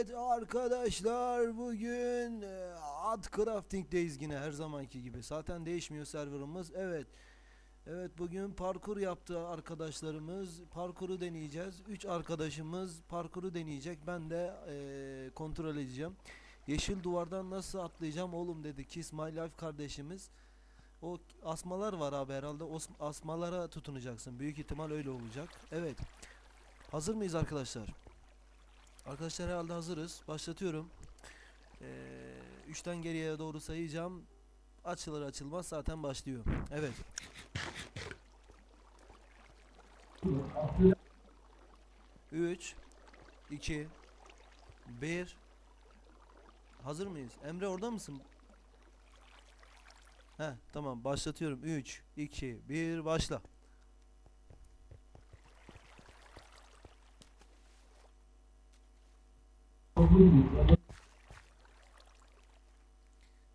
Evet arkadaşlar bugün e, Ad Crafting'deyiz yine her zamanki gibi. Zaten değişmiyor serverımız. Evet. Evet bugün parkur yaptı arkadaşlarımız. Parkuru deneyeceğiz. 3 arkadaşımız parkuru deneyecek. Ben de e, kontrol edeceğim. Yeşil duvardan nasıl atlayacağım oğlum dedi Kiss My Life kardeşimiz. O asmalar var abi herhalde. O asmalara tutunacaksın. Büyük ihtimal öyle olacak. Evet. Hazır mıyız arkadaşlar? Arkadaşlar herhalde hazırız. Başlatıyorum. Ee, üçten geriye doğru sayacağım. Açılır açılmaz zaten başlıyor. Evet. Üç, iki, bir. Hazır mıyız? Emre orada mısın? He tamam başlatıyorum. 3, 2, 1 başla.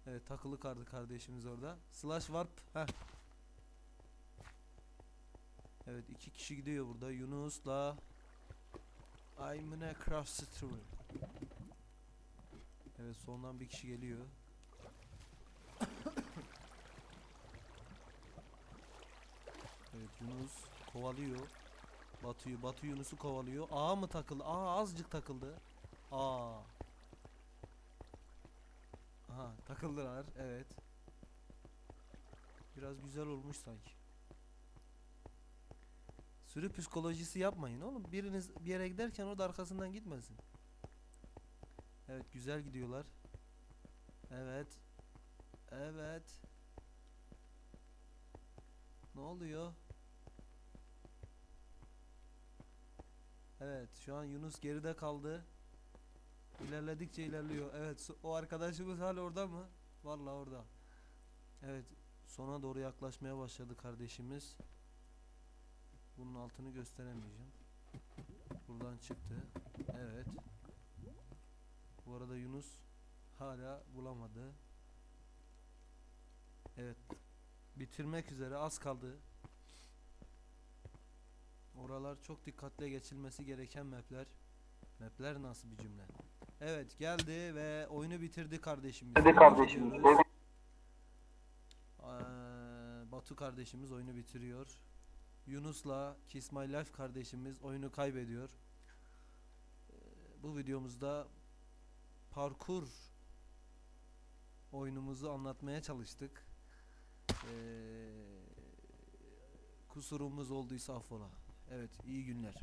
Evet takılı kardı kardeşimiz orada. Slash warp. Heh. Evet iki kişi gidiyor burada. Yunus'la cross the through. Evet sondan bir kişi geliyor. evet Yunus kovalıyor. Batıyor. Batu Yunus'u kovalıyor. Aa mı takıldı? Aa azıcık takıldı. Aa. Aha takıldılar evet. Biraz güzel olmuş sanki. Sürü psikolojisi yapmayın oğlum. Biriniz bir yere giderken o da arkasından gitmesin. Evet güzel gidiyorlar. Evet. Evet. Ne oluyor? Evet şu an Yunus geride kaldı. İlerledikçe ilerliyor. Evet o arkadaşımız hala orada mı? Vallahi orada. Evet sona doğru yaklaşmaya başladı kardeşimiz. Bunun altını gösteremeyeceğim. Buradan çıktı. Evet. Bu arada Yunus hala bulamadı. Evet. Bitirmek üzere az kaldı. Oralar çok dikkatle geçilmesi gereken mapler. Mapler nasıl bir cümle? Evet geldi ve oyunu bitirdi kardeşimiz. Bitirdi kardeşimiz. Eee, Batu kardeşimiz oyunu bitiriyor. Yunus'la Kiss My Life kardeşimiz oyunu kaybediyor. Eee, bu videomuzda parkur oyunumuzu anlatmaya çalıştık. Eee, kusurumuz olduysa affola. Evet iyi günler.